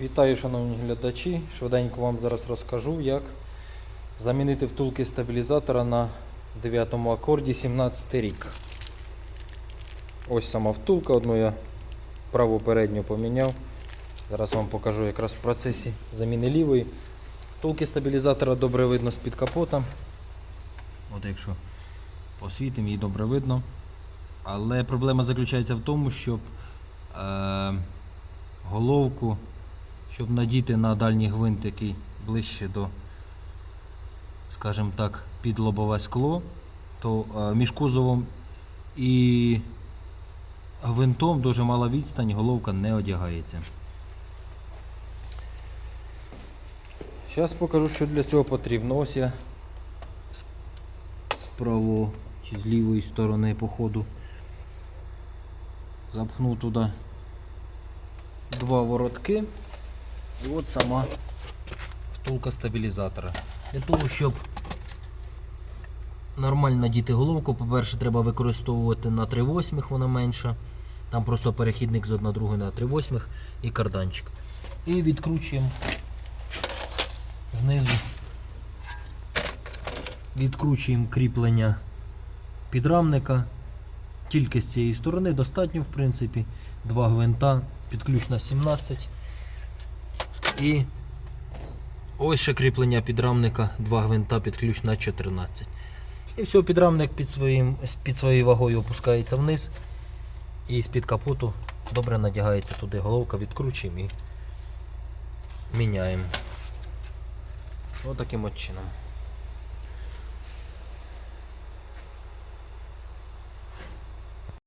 Вітаю, шановні глядачі. Швиденько вам зараз розкажу, як замінити втулки стабілізатора на 9 акорді 17 рік. Ось сама втулка, одну я праву передню поміняв. Зараз вам покажу якраз в процесі заміни лівої. Втулки стабілізатора добре видно з-під капота. От якщо посвітимо, її добре видно. Але проблема заключається в тому, щоб е, головку, щоб надіти на дальній гвинт, який ближче до, скажімо так, під лобове скло, то е, між кузовом і гвинтом дуже мала відстань, головка не одягається. Зараз покажу, що для цього потрібно. Ось я з, правої чи з лівої сторони по ходу запхнув туди два воротки. І от сама втулка стабілізатора. Для того, щоб нормально надіти головку, по-перше, треба використовувати на 3 восьмих, вона менша. Там просто перехідник з 1 другої на 3 восьмих і карданчик. І відкручуємо знизу. Відкручуємо кріплення підрамника. Тільки з цієї сторони достатньо, в принципі, два гвинта, під на 17. І ось ще кріплення підрамника, два гвинта під ключ на 14. І все, підрамник під, своїм, під своєю вагою опускається вниз. І з-під капоту добре надягається туди головка, відкручуємо і міняємо. Отаким от чином.